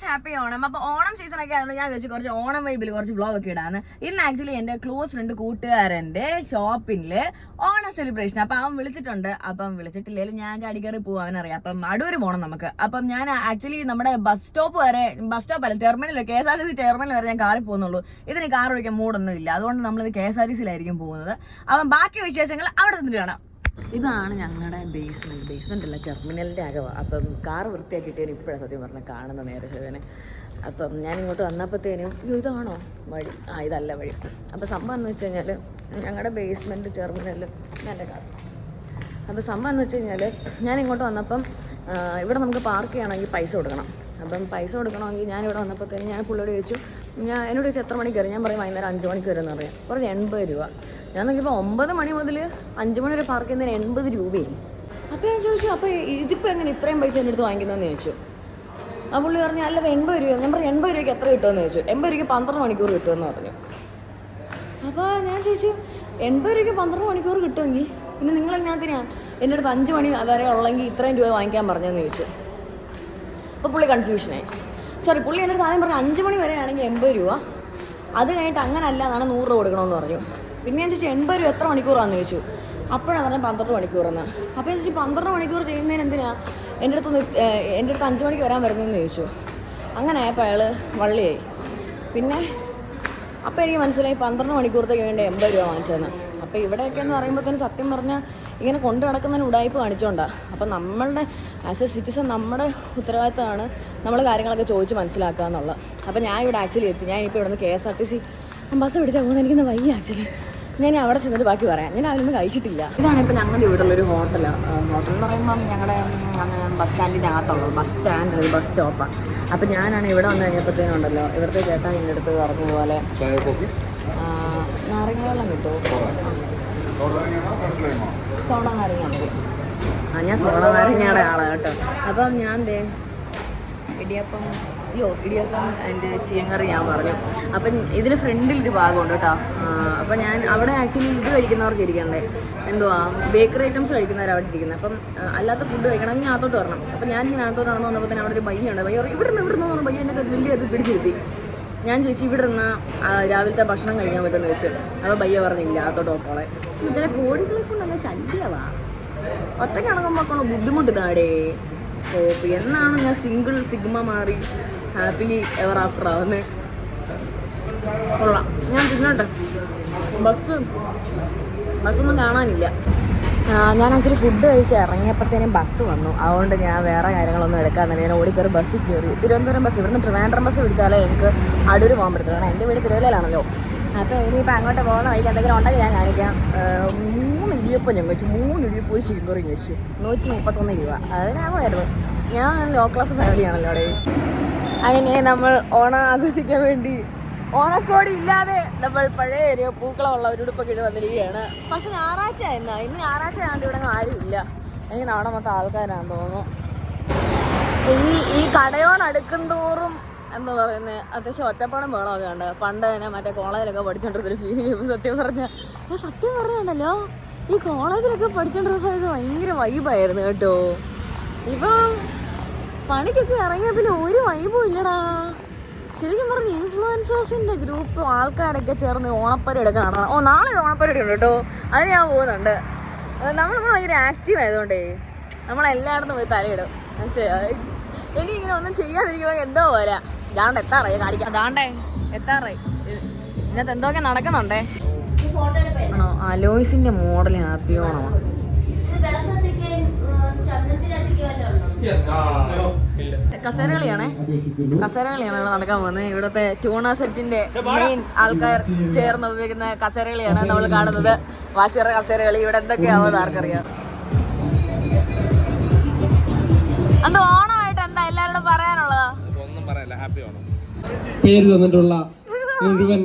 Advance happy Onam. അപ്പൊ Onam season ഒക്കെ ആയതുകൊണ്ട് ഞാൻ വെച്ച് കുറച്ച് ഓണം വൈബിൽ കുറച്ച് വ്ളോഗ് ഒക്കെ ഇടാന്ന്. ഇന്ന് ആക്ച്വലി എന്റെ ക്ലോസ് ഫ്രണ്ട് കൂട്ടുകാരന്റെ ഷോപ്പിൽ ഓണം സെലിബ്രേഷൻ അപ്പൊ അവൻ വിളിച്ചിട്ടുണ്ട്. അപ്പം വിളിച്ചിട്ടില്ലെങ്കിലും ഞാൻ ചാടിക്കറി പോകും അവനറിയാം അപ്പം അടൂര് പോകണം നമുക്ക്. അപ്പം ഞാൻ ആക്ച്വലി നമ്മുടെ ബസ് സ്റ്റോപ്പ് വരെ ബസ് സ്റ്റോപ്പ് അല്ല terminal K S R T C terminal വരെ ഞാൻ കാറിൽ പോകുന്നുള്ളൂ. ഇതിന് കാർ ഓടിക്കാൻ മൂടൊന്നും ഇല്ല. അതുകൊണ്ട് നമ്മളിത് കെ എസ് ആർ ടി സിയിലായിരിക്കും പോകുന്നത്. അപ്പം ബാക്കി വിശേഷങ്ങൾ അവിടെ നിന്നിട്ട് കാണാം. ഇതാണ് ഞങ്ങളുടെ ബേസ്മെന്റ് ബേസ്മെന്റ് അല്ല ടെർമിനലിന്റെ അകവാ. അപ്പം കാർ വൃത്തിയാക്കിയിട്ട് ഇപ്പോഴാണ് സത്യം പറഞ്ഞാൽ കാണുന്ന നേരെ ശിവനെ. അപ്പം ഞാൻ ഇങ്ങോട്ട് വന്നപ്പോഴത്തേനും "അയ്യോ, ഇതാണോ വഴി? ആ ഇതല്ല വഴി. അപ്പോൾ സംഭവം എന്ന് വെച്ച് കഴിഞ്ഞാൽ ഞങ്ങളുടെ ബേസ്മെന്റ് ടെർമിനലിൽ എന്റെ കാർ അപ്പോൾ സംഭവം എന്ന് വെച്ച് കഴിഞ്ഞാൽ ഞാൻ ഇങ്ങോട്ട് വന്നപ്പം ഇവിടെ നമുക്ക് പാർക്ക് ചെയ്യണമെങ്കിൽ പൈസ കൊടുക്കണം. അപ്പം പൈസ കൊടുക്കണമെങ്കിൽ ഞാൻ ഇവിടെ വന്നപ്പോഴത്തേനും ഞാൻ പുള്ളിയോട് ചോദിച്ചു ഞാൻ എന്നോട് ചോദിച്ചു എത്ര മണിക്ക് വരും? ഞാൻ പറയും വൈകുന്നേരം അഞ്ച് മണിക്ക് വരും എന്ന് പറയാം. പറഞ്ഞ് എൺപത് രൂപ. ഞാൻ നോക്കിയപ്പോൾ ഒമ്പത് മണി മുതൽ അഞ്ച് മണി വരെ പാർക്ക് ചെയ്യുന്നതിന് എൺപത് രൂപയായി. അപ്പോൾ ഞാൻ ചോദിച്ചു അപ്പോൾ ഇതിപ്പോൾ എങ്ങനെ ഇത്രയും പൈസ എന്റെ അടുത്ത് വാങ്ങിക്കുന്നതെന്ന് ചോദിച്ചു? ആ പുള്ളി പറഞ്ഞു അല്ലത് എൺപത് രൂപ ഞാൻ പറഞ്ഞു എൺപത് രൂപയ്ക്ക് എത്ര കിട്ടുമെന്ന് ചോദിച്ചു. എൺപത് രൂപയ്ക്ക് പന്ത്രണ്ട് മണിക്കൂർ കിട്ടുമെന്ന് പറഞ്ഞു. അപ്പോൾ ഞാൻ ചോദിച്ചു എൺപത് രൂപയ്ക്ക് പന്ത്രണ്ട് മണിക്കൂർ കിട്ടുമെങ്കിൽ പിന്നെ നിങ്ങൾ എന്നാത്തിനാ എന്റെ അടുത്ത് അഞ്ച് മണി വരെ ഉള്ളെങ്കിൽ ഇത്രയും രൂപ വാങ്ങിക്കാൻ പറഞ്ഞെന്ന് ചോദിച്ചു. അപ്പോൾ പുള്ളി കൺഫ്യൂഷനായി സോറി പുള്ളി എന്റെ അടുത്ത് ആദ്യം പറഞ്ഞു അഞ്ച് മണി വരെയാണെങ്കിൽ എൺപത് രൂപ. അത് കഴിഞ്ഞിട്ട് അങ്ങനെ അല്ല എന്നാണ് നൂറ് രൂപ കൊടുക്കണമെന്ന് പറഞ്ഞു. പിന്നെ ഞാൻ ചോദിച്ചു എൺപത് രൂപ എത്ര മണിക്കൂറാണെന്ന് ചോദിച്ചു. അപ്പോഴാണ് പറഞ്ഞത് പന്ത്രണ്ട് മണിക്കൂറെന്ന്. അപ്പോൾ ചോദിച്ചു പന്ത്രണ്ട് മണിക്കൂർ ചെയ്യുന്നതിന് എന്തിനാ? എന്റെ അടുത്ത് എന്റെ അടുത്ത് അഞ്ച് മണിക്ക് വരാൻ വരുന്നതെന്ന് ചോദിച്ചു. അങ്ങനെ ആയപ്പോൾ അയാൾ വള്ളിയായി. പിന്നെ അപ്പോൾ എനിക്ക് മനസ്സിലായി പന്ത്രണ്ട് മണിക്കൂറത്തേക്ക് വേണ്ടി എൺപത് രൂപ വാങ്ങിച്ചതെന്ന്. അപ്പോൾ ഇവിടെയൊക്കെ എന്ന് പറയുമ്പോഴത്തേന് സത്യം പറഞ്ഞാൽ ഇങ്ങനെ കൊണ്ടു നടക്കുന്നതിന് ഉടായ്പ കാണിച്ചുകൊണ്ടാണ് അപ്പോൾ നമ്മളുടെ ആസ് എ സിറ്റിസൺ നമ്മുടെ ഉത്തരവാദിത്തമാണ് നമ്മൾ കാര്യങ്ങളൊക്കെ ചോദിച്ച് മനസ്സിലാക്കുക എന്നുള്ളത് അപ്പോൾ ഞാൻ ഇവിടെ ആക്ച്വലി എത്തി. ഞാൻ ഇപ്പോൾ ഇവിടുന്ന് K S R T C bus പിടിച്ചാൽ പോകുന്നത് എനിക്കിന്ന് വയ്യ ആക്ച്വലി ഞാൻ അവിടെ ചെന്നിട്ട് ബാക്കി പറയാം. ഞാൻ അതിനൊന്നും കഴിച്ചിട്ടില്ല. ഇതാണ് ഇപ്പോൾ ഞങ്ങളുടെ ഇവിടെ ഉള്ളൊരു ഹോട്ടൽ ഹോട്ടൽ എന്ന് പറയുമ്പം ഞങ്ങളുടെ അങ്ങനെ ബസ് സ്റ്റാൻഡിന്റെ അകത്തുള്ളത് ബസ് സ്റ്റാൻഡ് ഒരു ബസ് സ്റ്റോപ്പാണ് അപ്പോൾ ഞാനാണ് ഇവിടെ വന്നു കഴിഞ്ഞപ്പോഴത്തേനും ഉണ്ടല്ലോ. ഇവിടുത്തെ ചേട്ടാ എന്റെ അടുത്ത് പറഞ്ഞ പോലെ. ആ, നാരങ്ങ വെള്ളം കിട്ടുമോ? സോഡ നാരങ്ങ ആ ഞാൻ സോഡ നാരങ്ങയുടെ ആളാണ് കേട്ടോ. അപ്പം ഞാൻ ദേ ഇടിയപ്പം അയ്യോ ഇടിയപ്പം എന്റെ ചീങ്ങറി ഞാൻ പറഞ്ഞു. അപ്പം ഇതിൽ ഫ്രണ്ടിൽ ഒരു ഭാഗമുണ്ട് കേട്ടോ. അപ്പം ഞാൻ അവിടെ ആക്ച്വലി ഇത് കഴിക്കുന്നവർക്ക് ഇരിക്കണ്ടേ? എന്തുവാ? ബേക്കറി ഐറ്റംസ് കഴിക്കുന്നവർ അവിടെ ഇരിക്കുന്നത്. അപ്പം അല്ലാത്ത ഫുഡ് കഴിക്കണമെങ്കിൽ അകത്തോട്ട് വരണം. അപ്പം ഞാൻ ഇങ്ങനെ അകത്തോട്ട് നടന്നു വന്നപ്പോൾ തന്നെ അവിടെ ഒരു ബയ്യുണ്ട് ബയ്യ ഇവിടെ നിന്ന് ഇവിടെ നിന്ന് ബയ്യ എന്നെ വലിയ ഇത് പിടിച്ചിരുത്തി. ഞാൻ ചോദിച്ചു ഇവിടെ നിന്ന് രാവിലത്തെ ഭക്ഷണം കഴിക്കാൻ പറ്റുമെന്ന് ചോദിച്ചു. അപ്പോൾ ബയ്യ പറഞ്ഞില്ല അകത്തോട്ട് പോക്കോളെ ചില കോഴികളെ കൊണ്ട് നല്ല ശല്യവാ. ഒറ്റയ്ക്കാണെങ്കിൽ ബുദ്ധിമുട്ട് താടേ എന്നാണ് ഞാൻ സിംഗിൾ സിഗ്മ മാറി ഹാപ്പിലി എവർ ആഫ്റ്റർ ആവുന്നത് കൊള്ളാം. ഞാൻ തിന്നട്ടെ. ബസ്. ബസ്സൊന്നും കാണാനില്ല. ഞാൻ ആക്ച്വലി ഫുഡ് കഴിച്ച് ഇറങ്ങിയപ്പോഴത്തേനും ബസ് വന്നു. അതുകൊണ്ട് ഞാൻ വേറെ കാര്യങ്ങളൊന്നും എടുക്കാന്നില്ല ഞാൻ ഓടിക്കയറി ബസ്സിൽ കയറി. തിരുവനന്തപുരം ബസ് ഇവിടുന്ന് ട്രിവാൻഡ്രം ബസ് പിടിച്ചാലേ എനിക്ക് അടൂർ പോകാൻ പറ്റത്തുള്ളൂ. കാരണം എന്റെ വീട് തിരുവല്ലയിലാണല്ലോ. അപ്പോൾ ഇനിയിപ്പോൾ അങ്ങോട്ട് പോകുന്ന വഴിക്ക് എന്തെങ്കിലും ഉണ്ടെങ്കിൽ ഞാൻ കാണിക്കാം. മൂന്ന് ഇടിയപ്പം ഞാൻ കഴിച്ചു. മൂന്ന് ഇടിയപ്പം ഒരു ചിക്കൻ കറിയും കഴിച്ചു. നൂറ്റി മുപ്പത്തൊന്ന് രൂപ അതിനാകുമായിരുന്നു ഞാൻ ലോ ക്ലാസ് ഫാമിലിയാണല്ലോ അവിടെ. അങ്ങനെ നമ്മൾ ഓണം ആഘോഷിക്കാൻ വേണ്ടി ഓണക്കോടി ഇല്ലാതെ നമ്മൾ പഴയ ഒരു പൂക്കളമുള്ള ഒരു ഉടുപ്പൊക്കെ വന്നിരിക്കുകയാണ്. പക്ഷെ ഞായറാഴ്ച എന്നാ? ഇന്ന് ഞായറാഴ്ച ആണ്ട് ഇവിടെ ആരും ഇല്ല. എനിക്ക് നാളെ മൊത്തം ആൾക്കാരാണെന്ന് തോന്നുന്നു. ഈ ഈ കടയോടടുക്കും തോറും എന്താ പറയുന്നത് അത്യാവശ്യം ഒറ്റപ്പാടം വേണമൊക്കെ ഉണ്ട് പണ്ട് തന്നെ മറ്റേ കോളേജിലൊക്കെ പഠിച്ചോണ്ടിരുന്നൊരു ഫീലിംഗ് സത്യം പറഞ്ഞ. സത്യം പറഞ്ഞുണ്ടല്ലോ ഈ കോളേജിലൊക്കെ പഠിച്ചോണ്ടിരുന്ന സമയത്ത് ഭയങ്കര വൈബായിരുന്നു കേട്ടോ. ഇപ്പം പണിക്കൊക്കെ ഇറങ്ങിയ പിന്നെ ഒരു വൈബും ഇല്ലടാ. ശരിക്കും പറഞ്ഞ ഇൻഫ്ലുവൻസേഴ്സിന്റെ ഗ്രൂപ്പ് ആൾക്കാരൊക്കെ ചേർന്ന് ഓണപ്പരിപാടിയൊക്കെ കാണണം ഓ നാളെ ഓണപ്പരിപാടി ഉണ്ട് കേട്ടോ. അതിന് ഞാൻ പോകുന്നുണ്ട്. നമ്മൾ ഭയങ്കര ആക്റ്റീവ് ആയതുകൊണ്ടേ നമ്മളെല്ലായിടത്തും പോയി തലയിടും. മനസ്സിലായി? എനിക്ക് ഇങ്ങനെ ഒന്നും ചെയ്യാതിരിക്കുമ്പോൾ എന്തോ പോലെ ദാണ്ട് എത്താറായി? കാണിക്കാം. ദാണ്ടേ എത്താറായി. ഇതിനകത്ത് എന്തൊക്കെ നടക്കുന്നുണ്ടേ. ആണോ? അലോയ്സിന്റെ മോഡൽ ഹാപ്പി ഓണമാണ് കസേരകളിയാണേ കസേരകളിയാണ് ഇവിടെ നടക്കാൻ പോകുന്നത് ഇവിടുത്തെ ട്യൂണ സെറ്റിന്റെ മെയിൻ ആൾക്കാർ ചേർന്ന് ഉപയോഗിക്കുന്ന കസേരകളിയാണ് നമ്മൾ കാണുന്നത് വാശിറ കസേരകളി ഇവിടെ എന്തൊക്കെയാവുമെന്ന് ആർക്കറിയാം അത് ഓണമായിട്ട് എന്താ എല്ലാരോടും പറയാനുള്ളത് ഒന്നും പറയല്ല ഹാപ്പി ഓണം പേര് തന്നിട്ടുള്ള മുഴുവൻ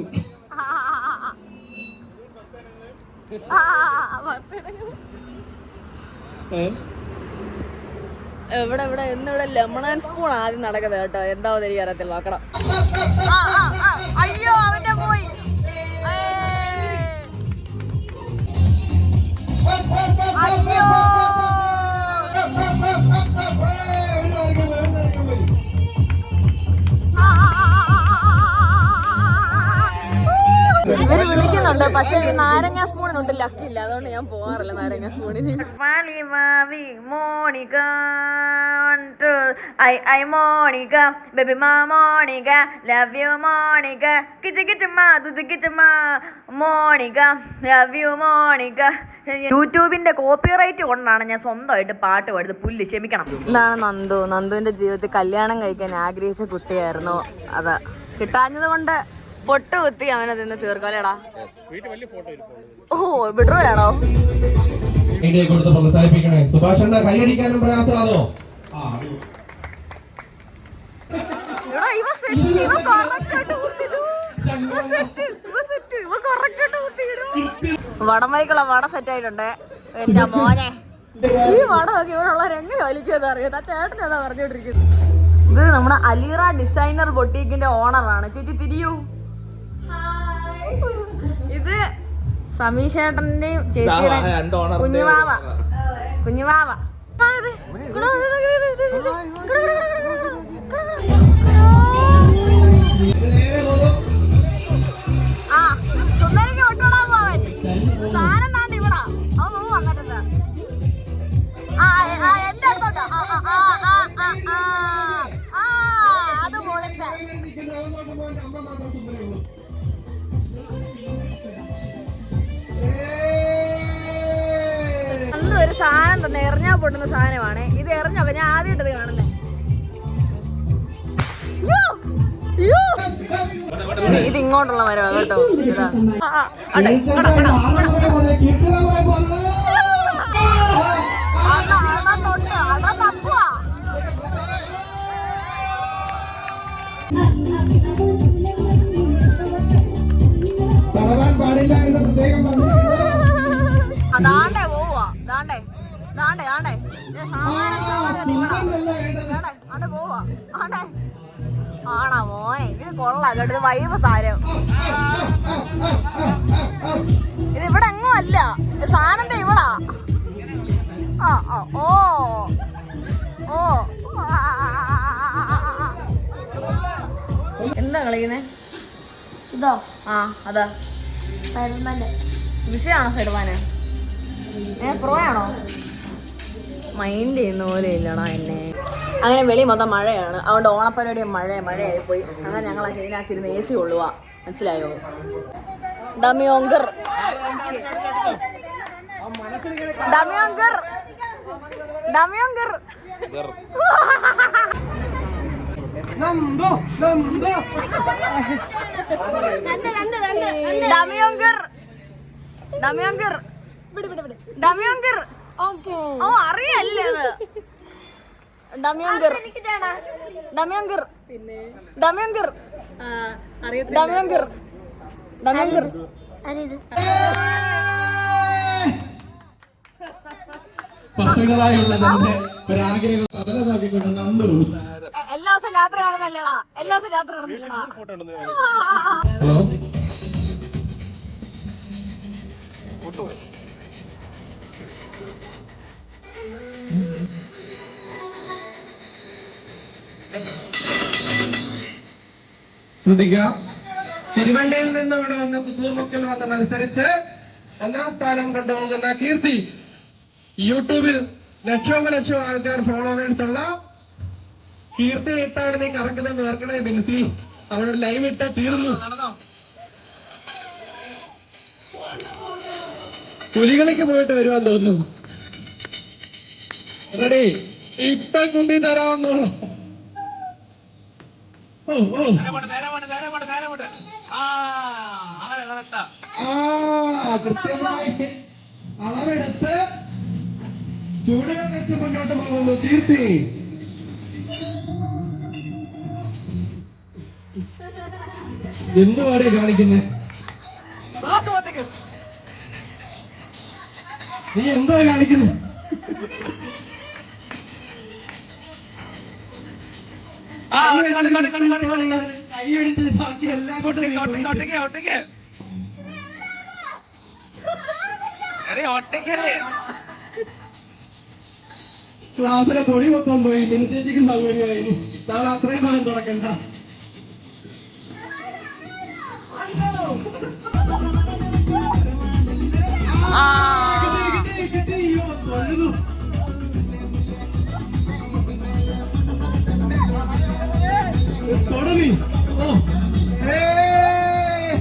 ഏഹ്? ഇവിടെ ഇവിടെ ഇന്നിവിടെ ലെമൺ ആൻഡ് സ്പൂൺ ആദ്യം നടക്കുന്നത് കേട്ടോ. എന്താ എനിക്ക് അറിയത്തില്ല. നോക്കണം. അയ്യോ അവന്റെ പോയി. ഏയ്. അയ്യോ പക്ഷെ ഈ നാരങ്ങ സ്പൂണിനുണ്ട് ലക്കില്ല അതുകൊണ്ട് ഞാൻ പോവാറില്ല നാരങ്ങ സ്പൂണിന് Monica I I Monica baby മാ മോണിക ലവ് യു മോണിക. കിച്ച ദുദു തുതു മാ Monica. Love you Monica. യൂട്യൂബിന്റെ copyright കൊണ്ടാണ് ഞാൻ സ്വന്തമായിട്ട് പാട്ട് പാടുന്നത്. പുല്ല് ക്ഷമിക്കണം. ഇതാണ് നന്ദു. നന്ദുവിന്റെ ജീവിതത്തിൽ കല്യാണം കഴിക്കാൻ ആഗ്രഹിച്ച കുട്ടിയായിരുന്നു. അതാ. കിട്ടാഞ്ഞത് കൊണ്ട് പൊട്ട് കുത്തി അവനത് തീർക്കാലേടാ. തീർക്കോലേടാ ഓ കൊടുത്ത് പ്രോത്സാഹിപ്പിക്കണേ. സുഭാഷ് അണ്ണ കൈയടിക്കാനും പ്രയാസമാണോ. വടംവലിക്കുള്ള വട സെറ്റ് ആയിട്ടുണ്ട്. എന്റെ മോനെ. ഈ വടമൊക്കെ ഇവിടെ ഉള്ളവർ എങ്ങനെ വലിക്കുമെന്ന് അറിയാം. ആ ചേട്ടൻ അതാ പറഞ്ഞോണ്ടിരിക്കുന്നത് ഇത് നമ്മുടെ അലീറ ഡിസൈനർ ബൊട്ടീക്കിന്റെ ഓണറാണ് ചേച്ചി തിരിയൂ. ഇത് സമീഷേട്ടന്റെയും ചേച്ചിയുടെ കുഞ്ഞുവാവ കുഞ്ഞുവാവ. ആ സുന്ദരിക്ക് ഒട്ടോടാൻ പോവാൻ സാധനം സാധനം തന്നെ എറിഞ്ഞാ പൊട്ടുന്ന സാധനമാണ്. ഇത് എറിഞ്ഞപ്പോ ഞാൻ ആദ്യമായിട്ടത് കാണുന്നേ. യ്യോ! യ്യോ! ഇത് ഇങ്ങോട്ടുള്ള മരവാ കേട്ടോ. അതാണ്ടേ പോവാ ദാണ്ടേ ആണ്ടേ വേണ്ടത്. ആണ്ടേ പോവാ. ആണ്ടേ. ആണാ മോനെ ഇത് കൊള്ളാം കേട്ടത് വൈബ് സാരം. ഇത് ഇവിടെ എങ്ങും അല്ല. സാധനം ദേ ആ ഓ. ഓ. എന്താ കളിക്കുന്നേ? ഇതോ? ആ അതാ. വിഷയാണോ ഫെഡ്മാന് ഏ പ്രോയാണോ മൈൻഡ് ചെയ്യുന്ന പോലെ ഇല്ലടാ എന്നെ. അങ്ങനെ വെളി മൊത്തം മഴയാണ്. അതുകൊണ്ട് ഓണപ്പരിപാടി മഴ മഴയായി പോയി. അങ്ങനെ ഞങ്ങൾ ഇതിനകത്തിരുന്ന് എ സി കൊള്ളുക മനസ്സിലായോ? ഡമിയോങ്കർ. ഡമിയോങ്കർ. ഡമിയോങ്കർ. ഡമിയോങ്കർ. ഡമിയോങ്കർ. ഡമിയോങ്കർ. ഓ അറിയല്ലേ അത്? ഡമിയോങ്കർ. ഡമിയോങ്കർ. ഡമിയോങ്കർ. ഡമിയോങ്കർ. ഡമിയോങ്കർ. ആരിത് പശുക്കളായുള്ള തന്റെ ഒരാഗ്രഹം സഫലമാക്കിക്കൊണ്ട് നന്ദു എല്ലാ ദിവസവും രാത്രി കാണുന്നല്ലേടാ എല്ലാ ദിവസവും രാത്രി കാണുന്നില്ലടാ ഹലോ? ശ്രദ്ധിക്കുക. തിരുവല്ലയിൽ നിന്ന് ഇവിടെ വന്ന പുത്തൂർമുക്കിൽ വന്ന് മത്സരിച്ച് ഒന്നാം സ്ഥാനം കൊണ്ടുപോകുന്ന കീർത്തി. യൂട്യൂബിൽ ലക്ഷോപലക്ഷം ആൾക്കാർ ഫോളോവേഴ്സ് ഉള്ള കീർത്തി ഇട്ടാണ് നീ കറക്കുന്നത് ഓർക്കണേ ബിൻസി. അവളൊരു ലൈവ് ഇട്ട് തീർന്നു. പുലികളിക്ക് പോയിട്ട് വരുവാൻ തോന്നുന്നു. റെഡി. ഇപ്പൊ കുന്തി തരാമെന്നുള്ളു കൃത്യമായി അളവെടുത്ത് ചുവടുകൾ വെച്ച് മുന്നോട്ട് പോകുന്നു. കീർത്തി. എന്തുവാടി കാണിക്കുന്നേ? നീ എന്തോ കാണിക്കുന്നു? കൈ പിടിച്ച് ബാക്കി എല്ലാം ക്ലാസ്സിലെ പൊടി മൊത്തം പോയി. മിനിറ്റേക്ക് സൗകര്യമായി. താങ്കൾ അത്രയും ഭാഗം തുടക്കണ്ട ആ. നീ. ഏയ്.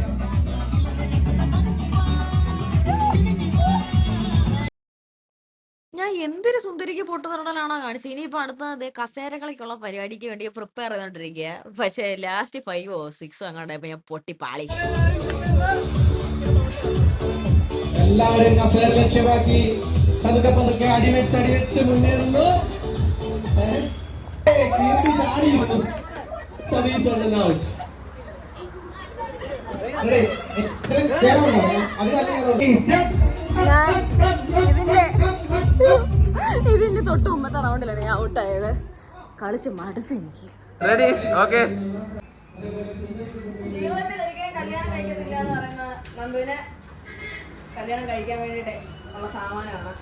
ഞാൻ എന്തൊരു സുന്ദരിക്ക് പൊട്ടുതൊടലാണോ കാണിച്ചത്? ഇനിയിപ്പോ അടുത്ത കസേരകളിക്കുള്ള പരിപാടിക്ക് വേണ്ടി പ്രിപ്പയർ ചെയ്തോണ്ടിരിക്കുക പക്ഷെ ലാസ്റ്റ് ഫൈവോ സിക്സോ അങ്ങോട്ടായപ്പോ ഞാൻ പൊട്ടി പാളി എല്ലാവരും കസേര ലക്ഷ്യമാക്കി പതുക്കെ പതുക്കെ അടിവെച്ച് അടിവെച്ച് മുന്നേറുന്നു. ചാടിയിരുന്നു. സതീഷ് ഔട്ട് ഇതിന്റെ തൊട്ട് മുമ്പത്തെ റൗണ്ടിലാണ് ഞാൻ ഔട്ടായത് കളിച്ച് മടുത്ത് എനിക്ക്. റെഡി ഓക്കെ ജീവിതത്തിൽ ഒരിക്കലും കല്യാണം കഴിക്കത്തില്ല എന്ന് പറയുന്ന നന്ദുവിന് കല്യാണം കഴിക്കാൻ വേണ്ടിട്ട് ഉള്ള സാമാനമാണ്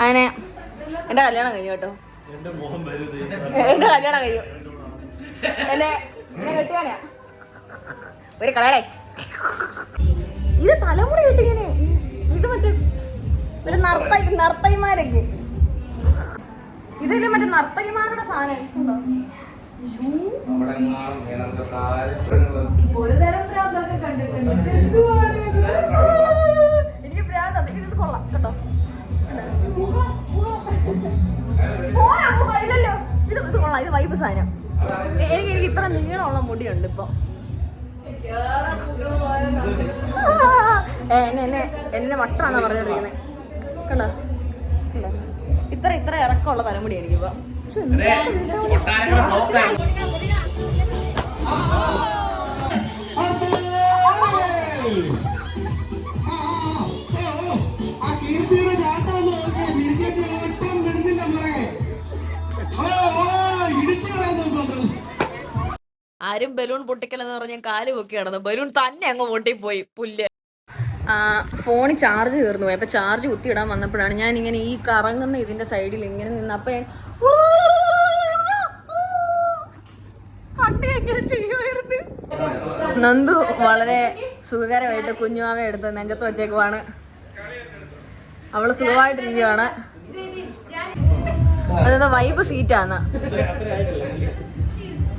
അങ്ങനെ. എന്റെ കല്യാണം കഴിഞ്ഞു കേട്ടോ. എന്റെ കല്യാണം കഴിഞ്ഞു. എന്നെ എന്നെ കെട്ടിയാനാ ഒരു കളയടേ ഇത് തലമുടി കെട്ടിങ്ങനെ ഇത് മറ്റേ ഒരു നർത്ത നർത്തകിമാരൊക്കെ. ഇതല്ലേ മറ്റേ നർത്തകിമാരുടെ സാധനം ഉണ്ടോ? ഒരു സാധനം. എനിക്ക് എനിക്ക് ഇത്ര നീളമുള്ള മുടിയുണ്ട് ഇപ്പൊ. ഏ, എന്നെ എന്നെ എന്നെ വട്ടാന്നാ പറഞ്ഞോണ്ടിരിക്കുന്നത് കണ്ടോ? കണ്ടോ? ഇത്ര ഇത്ര ഇറക്കമുള്ള തലമുടി എനിക്കിപ്പോ പക്ഷെ ആരും ബലൂൺ പൊട്ടിക്കലെന്ന് പറഞ്ഞ കാൽ പൊക്കി കിടന്നു ബലൂൺ തന്നെ അങ്ങ് പൊട്ടിപ്പോയി പുല്ല്. ഫോണിൽ ചാർജ് തീർന്നു പോയി. അപ്പൊ ചാർജ് കുത്തിയിടാൻ വന്നപ്പോഴാണ് ഞാൻ ഇങ്ങനെ ഈ കറങ്ങുന്ന ഇതിന്റെ സൈഡിൽ ഇങ്ങനെ നിന്ന് ചെയ്യുമായിരുന്നു നന്ദു വളരെ സുഖകരമായിട്ട് കുഞ്ഞുമാവ എടുത്ത് നെഞ്ചത്ത് വച്ചേക്കുവാണ്. അവൾ സുഖമായിട്ടിരിക്കുവാണ്. അതെന്താ വൈബ് സീറ്റാന്ന്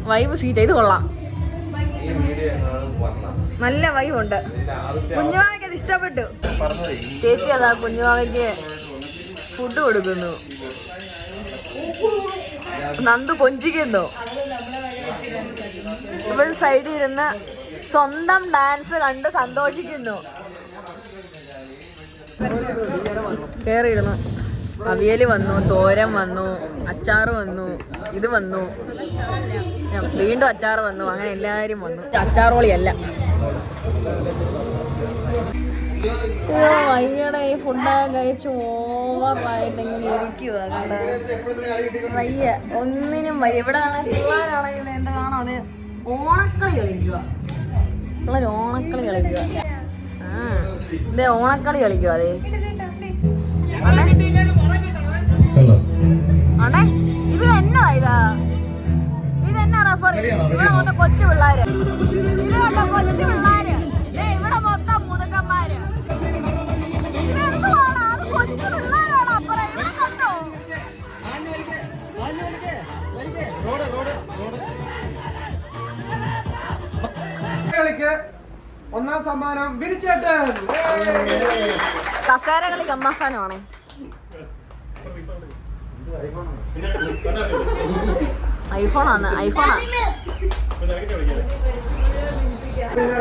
വൈബ് സീറ്റ് ഇത് കൊള്ളാം. നല്ല വൈബുണ്ട് കുഞ്ഞുമാവയ്ക്ക് അത് ഇഷ്ടപ്പെട്ടു. ചേച്ചി അതാ കുഞ്ഞുമാവയ്ക്ക് ഫുഡ് കൊടുക്കുന്നു. നന്ദു കൊഞ്ചിക്കുന്നു. ഇവൾ സൈഡിൽ ഇരുന്ന് സ്വന്തം ഡാൻസ് കണ്ട് സന്തോഷിക്കുന്നു. കേറിയിരുന്നു. അവിയൽ വന്നു തോരൻ വന്നു അച്ചാറ് വന്നു ഇത് വന്നു. വീണ്ടും അച്ചാർ വന്നു. അങ്ങനെ എല്ലാരും വന്നു. അച്ചാറോളിയല്ല. അയ്യോ വയ്യടെ ഈ ഫുഡ് കഴിച്ച് ഓവറായിട്ട് ഇങ്ങനെ ഇരിക്കുക കണ്ട? വയ്യ. ഒന്നിനും വയ്യ. ഇവിടെ ആണെങ്കിൽ പിള്ളേരാണെങ്കിൽ എന്ത് കാണോ? അത് ഓണക്കളി കളിക്കുക പിള്ളേർ ഓണക്കളി കളിക്കുക ആ ഇതേ ഓണക്കളി കളിക്കുക അതെ. ആണേ ഇത് എന്നതാ ഇതാ? ഇത് എന്നാ റഫറി ഇവിടെ മൊത്തം കൊച്ചു പിള്ളേര്. ഇത് കണ്ടോ കൊച്ചു പിള്ളേര്. ഇവിടെ മൊത്തം മുതുക്കന്മാര്. ഇതെന്തുവാണ് അത് കൊച്ചു പിള്ളേരാണ് അപ്പുറം. ഇവിടെ കണ്ടോ? കളിക്ക് ഒന്നാം സമ്മാനം വിരിച്ചേട്ടൻ കസേര കളി ഗമ്മാസാനമാണേ ഐഫോണാണ് ഐഫോണാ.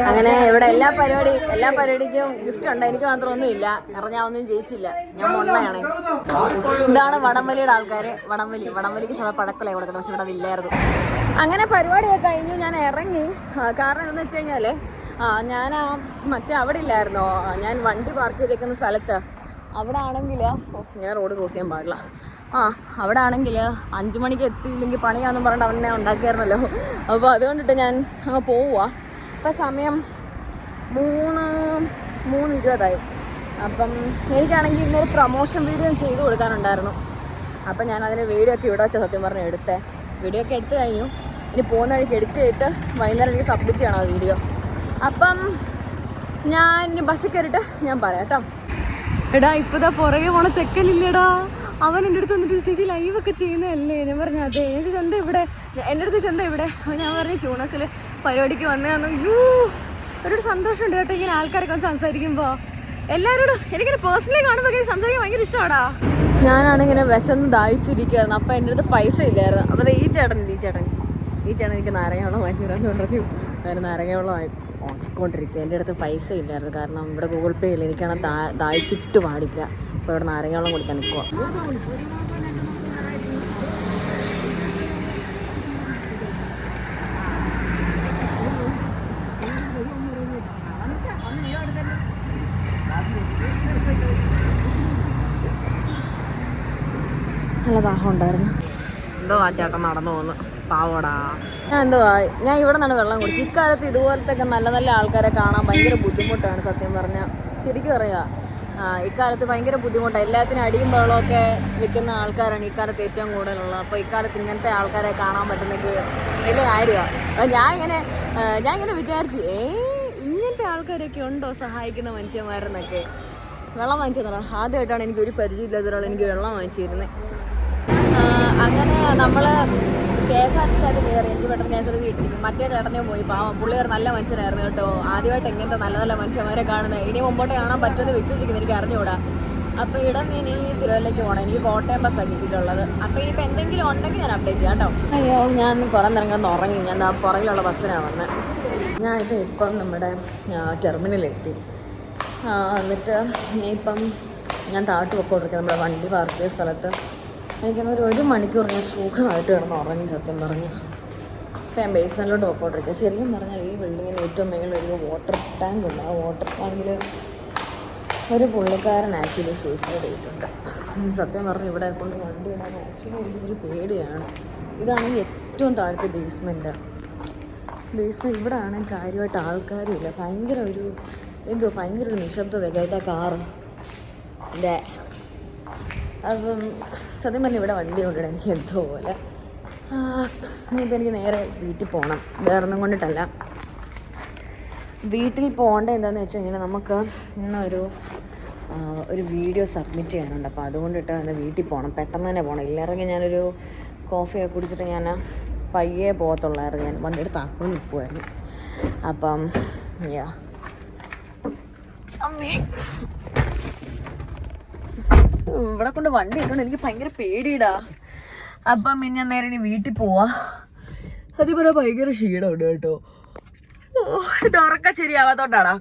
അങ്ങനെ ഇവിടെ എല്ലാ പരിപാടി എല്ലാ പരിപാടിക്കും ഗിഫ്റ്റ് ഉണ്ട്. എനിക്ക് മാത്രം ഒന്നുമില്ല. കാരണം ഞാൻ ഒന്നും ജയിച്ചില്ല. ഞാൻ മൊണ്ണയാണ്. ഇതാണ് വടംവലിയുടെ ആൾക്കാര്. വടംവലി. വടംവലിക്ക് സാധാ പടക്കലേ കൊടുക്കണം പക്ഷെ ഇവിടെ അതില്ലായിരുന്നു. അങ്ങനെ പരിപാടിയൊക്കെ കഴിഞ്ഞു. ഞാൻ ഇറങ്ങി. കാരണം എന്താണെന്ന് വെച്ച് കഴിഞ്ഞാൽ ഞാൻ മറ്റേ അവിടെ ഇല്ലായിരുന്നു? ഞാൻ വണ്ടി പാർക്ക് ചെയ്തേക്കുന്ന സ്ഥലത്ത്. അവിടെ ആണെങ്കിൽ ഇങ്ങനെ റോഡ് ക്രോസ് ചെയ്യാൻ പാടില്ല. ആ അവിടെ ആണെങ്കിൽ അഞ്ച് മണിക്ക് എത്തിയില്ലെങ്കിൽ പണിയാന്ന് പറഞ്ഞിട്ട് അവനെ ഉണ്ടാക്കിയായിരുന്നല്ലോ. അപ്പോൾ അതുകൊണ്ടിട്ട് ഞാൻ അങ്ങ് പോവുക അപ്പം സമയം മൂന്ന് മൂന്ന് ഇരുപതായി അപ്പം എനിക്കാണെങ്കിൽ ഇന്നൊരു പ്രൊമോഷൻ വീഡിയോ ചെയ്ത് കൊടുക്കാനുണ്ടായിരുന്നു. അപ്പം ഞാൻ അതിന് വീഡിയോ ഒക്കെ ഇവിടെ വെച്ച സത്യം പറഞ്ഞ് എടുത്തേ. വീഡിയോ ഒക്കെ എടുത്തു കഴിഞ്ഞു. ഇനി പോകുന്ന വഴിക്ക് എഡിറ്റ് ചെയ്തിട്ട് വൈകുന്നേരം എനിക്ക് സബ്മിറ്റ് ചെയ്യണം ആ വീഡിയോ അപ്പം ഞാൻ ബസ്സിൽ കയറിയിട്ട് ഞാൻ പറയാം കേട്ടോ. എടാ ഇപ്പതാ പുറകെ പോണ ചെക്കനില്ലടാ. അവൻ എന്റെ അടുത്ത് വന്നിട്ട് ചേച്ചി ലൈവ് ഒക്കെ ചെയ്യുന്നതല്ലേ? ഞാൻ പറഞ്ഞു അതെ. ഞാൻ ചന്ത ഇവിടെ? എന്റെ അടുത്ത് ചന്ത ഇവിടെ? ഞാൻ പറഞ്ഞു ട്യൂണസിൽ പരിപാടിക്ക് വന്നതാണ് യൂ ഒരുപാട് സന്തോഷമുണ്ട് കേട്ടോ ഇങ്ങനെ ആൾക്കാരൊക്കെ സംസാരിക്കുമ്പോൾ എല്ലാവരോടും എനിക്കിങ്ങനെ പേഴ്സണലി കാണുമ്പോൾ ഇങ്ങനെ സംസാരിക്കാൻ ഭയങ്കര ഇഷ്ടമാടാ. ഞാനാണിങ്ങനെ വിശന്ന് ദാഹിച്ചിരിക്കുകയായിരുന്നു അപ്പം എന്റെ അടുത്ത് പൈസ ഇല്ലായിരുന്നു. അപ്പോൾ ഈ ചേട്ടനില്ല ഈ ചേട്ടൻ. ഈ ചേട്ടൻ എനിക്ക് നാരങ്ങ വെള്ളം വാങ്ങിച്ചു തരാമെന്ന് പറഞ്ഞു. നാരങ്ങ വെള്ളം വാങ്ങി. ഉണക്കിക്കൊണ്ടിരിക്കുക എന്റെ അടുത്ത് പൈസ ഇല്ലായിരുന്നു. കാരണം ഇവിടെ ഗൂഗിൾ പേ ഇല്ല. എനിക്കാണ് ദാ ദാഹിച്ചിട്ട് പാടില്ല. അപ്പോൾ ഇവിടെ നാരങ്ങ വെള്ളം കുടിക്കാൻ നിൽക്കുക നല്ല ദാഹം ഉണ്ടായിരുന്നു. എന്തോ ആ ചേട്ടൻ നടന്നു പോന്ന് പാവോടാ. ഞാൻ എന്തുവാ ഞാൻ ഇവിടെ നിന്നാണ് വെള്ളം കുടിച്ചത്. ഇക്കാലത്ത് ഇതുപോലത്തെ നല്ല നല്ല ആൾക്കാരെ കാണാൻ ഭയങ്കര ബുദ്ധിമുട്ടാണ് സത്യം പറഞ്ഞാൽ ശരിക്കും പറയുക ഇക്കാലത്ത് ഭയങ്കര ബുദ്ധിമുട്ടാണ് എല്ലാത്തിനും അടിയും വെള്ളമൊക്കെ വിൽക്കുന്ന ആൾക്കാരാണ് ഇക്കാലത്ത് ഏറ്റവും കൂടുതലുള്ളത്. അപ്പോൾ ഇക്കാലത്ത് ഇങ്ങനത്തെ ആൾക്കാരെ കാണാൻ പറ്റുന്നെങ്കിൽ വലിയ കാര്യമാണ് ഞാൻ ഇങ്ങനെ ഞാൻ ഇങ്ങനെ വിചാരിച്ചു ഏ ഇങ്ങനത്തെ ആൾക്കാരൊക്കെ ഉണ്ടോ സഹായിക്കുന്ന മനുഷ്യന്മാരെന്നൊക്കെ. വെള്ളം വാങ്ങിച്ചു തരണം ആദ്യമായിട്ടാണ് എനിക്ക് ഒരു പരിചയമില്ലാത്ത ഒരാൾ എനിക്ക് വെള്ളം വാങ്ങിച്ചു തരുന്നത് അങ്ങനെ നമ്മൾ കെ എസ് ആർ ടി അത് കയറി എനിക്ക് പെട്ടെന്ന് കെ എസ് കിട്ടി മറ്റേ ചേട്ടനെ പോയി. പാവം പുള്ളിയൊരു നല്ല മനുഷ്യനായിരുന്നു കേട്ടോ. ആദ്യമായിട്ട് എങ്ങനത്തെ നല്ല നല്ല മനുഷ്യന്മാരെ കാണുന്നത് ഇനി മുമ്പോട്ട് കാണാൻ പറ്റുമെന്ന് വിശ്വസിക്കുന്നു. എനിക്ക് അറിഞ്ഞുകൂടാ. അപ്പോൾ ഇടം ഇനി തിരുവല്ലയ്ക്ക് പോകണം എനിക്ക് കോട്ടയം ബസ്സാണ് കിട്ടിയിട്ടുള്ളത്. അപ്പോൾ ഇനിയിപ്പോൾ എന്തെങ്കിലും ഉണ്ടെങ്കിൽ ഞാൻ അപ്ഡേറ്റ് ചെയ്യാം കേട്ടോ. അയ്യോ ഞാൻ പുറം നിറങ്ങുന്ന ഉറങ്ങി. ഞാൻ ആ പുറകിലുള്ള ബസ്സിനാണ് വന്നത് ഞാൻ ഇത് ഇപ്പം നമ്മുടെ ടെർമിനലെത്തി എന്നിട്ട് ഇനിയിപ്പം ഞാൻ താട്ട് പൊക്കോണ്ടിരിക്കുക നമ്മുടെ വണ്ടി പാർക്ക് ചെയ്ത സ്ഥലത്ത്. എനിക്കൊന്ന് ഒരു മണിക്കൂർ ഞാൻ സുഖമായിട്ട് കിടന്ന് ഉറങ്ങി സത്യം പറഞ്ഞു. അപ്പം ഞാൻ ബേസ്മെന്റിലോട്ട് പൊക്കോണ്ടിരിക്കുക ശരിക്കും പറഞ്ഞാൽ ഈ ബിൽഡിങ്ങിന് ഏറ്റവും മേളിൽ ഒരു വാട്ടർ ടാങ്ക് ഉണ്ട്. ആ വാട്ടർ ടാങ്കിൽ ഒരു പുള്ളിക്കാരൻ ആക്ച്വലി സൂയിസൈഡ് ചെയ്തിട്ടുണ്ട്. സത്യം പറഞ്ഞു ഇവിടെ കൊണ്ട് വണ്ടി ഇടാൻ ആക്ച്വലി എനിക്കൊരു പേടിയാണ്. ഇതാണ് ഏറ്റവും താഴത്തെ ബേസ്മെന്റ് ബേസ്മെന്റ് ഇവിടെ ആണെങ്കിൽ കാര്യമായിട്ട് ആൾക്കാരും ഇല്ല ഭയങ്കര ഒരു എന്തോ ഭയങ്കര ഒരു നിശബ്ദത കേട്ട കാറ് ഇല്ലേ അപ്പം സത്യം പറഞ്ഞാൽ ഇവിടെ വണ്ടി കൊണ്ടിടാൻ എനിക്ക് എന്തോ പോലെ. ഇനിയിപ്പോൾ എനിക്ക് നേരെ വീട്ടിൽ പോകണം വേറെ ഒന്നും കൊണ്ടിട്ടല്ല. വീട്ടിൽ പോകേണ്ട എന്താണെന്ന് വെച്ച് കഴിഞ്ഞാൽ നമുക്ക് ഇന്നൊരു ഒരു വീഡിയോ സബ്മിറ്റ് ചെയ്യാനുണ്ട്. അപ്പോൾ അതുകൊണ്ടിട്ട് ഇന്ന് വീട്ടിൽ പോകണം പെട്ടെന്ന് തന്നെ പോകണം ഇല്ലായിരുന്നെങ്കിൽ ഞാനൊരു കോഫിയൊക്കെ കുടിച്ചിട്ട് ഞാൻ പയ്യെ പോകത്തുള്ളായിരുന്നു ഞാൻ വണ്ടി എടുത്ത് താക്കോൽ നിൽക്കുമായിരുന്നു അപ്പം യാ. അമ്മേ. ഇവിടെ കൊണ്ട് വണ്ടി ഇട്ടുണ്ട് എനിക്ക് ഭയങ്കര പേടിയിടാ. അപ്പം ഇനി ഞാൻ നേരെ ഇനി വീട്ടിൽ പോവാ. സത്യം പറഞ്ഞാൽ ഭയങ്കര ക്ഷീണമുണ്ട് കേട്ടോ. ഇത് ഉറക്കം ശരിയാവാത്തോണ്ടാണോ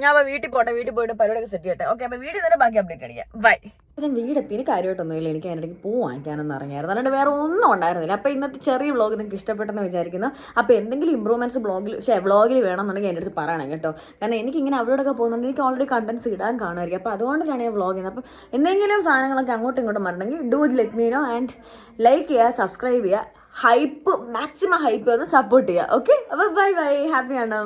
ഞാൻ അപ്പോൾ വീട്ടിൽ പോട്ടെ വീട്ടിൽ പോയിട്ട് പരിപാടിയൊക്കെ സെറ്റ് ചെയ്യട്ടെ. ഓക്കെ അപ്പോൾ വീട്ടിൽ തന്നെ ബാക്കി അപ്ഡേറ്റ് അടിക്കാം. ബൈ ഞാൻ വീടെത്തിന് കാര്യമായിട്ടൊന്നുമില്ല. എനിക്ക് അതിനിടയ്ക്ക് പൂ വാങ്ങിക്കാനൊന്നും ഇറങ്ങിയായിരുന്നു അല്ലാണ്ട് വേറെ ഒന്നും ഉണ്ടായിരുന്നില്ല. അപ്പോൾ ഇന്നത്തെ ചെറിയ വ്ളോഗ് നിങ്ങൾക്ക് ഇഷ്ടപ്പെട്ടെന്ന് വിചാരിക്കുന്നു. അപ്പോൾ എന്തെങ്കിലും ഇമ്പ്രൂവ്മെന്റ്സ് ബ്ലോഗിൽ പക്ഷേ വ്ളോഗിൽ വേണമെന്നുണ്ടെങ്കിൽ എന്റെ അടുത്ത് പറയണം കേട്ടോ. കാരണം എനിക്ക് ഇങ്ങനെ അവിടെയൊക്കെ പോകുന്നുണ്ട്. എനിക്ക് ഓൾറെഡി കണ്ടൻസ് ഇടാൻ കാണുമായിരിക്കും. അപ്പോൾ അതുകൊണ്ടാണ് ഞാൻ വ്ളോഗ് ചെയ്യുന്നത്. അപ്പോൾ എന്തെങ്കിലും സാധനങ്ങളൊക്കെ അങ്ങോട്ടും ഇങ്ങോട്ടും വരണമെങ്കിൽ do let me know and like ചെയ്യുക സബ്സ്ക്രൈബ് ചെയ്യുക. ഹൈപ്പ് മാക്സിമം ഹൈപ്പ് വന്ന് സപ്പോർട്ട് ചെയ്യുക ഓക്കെ അപ്പോൾ ബൈ ബൈ ഹാപ്പി ആണ്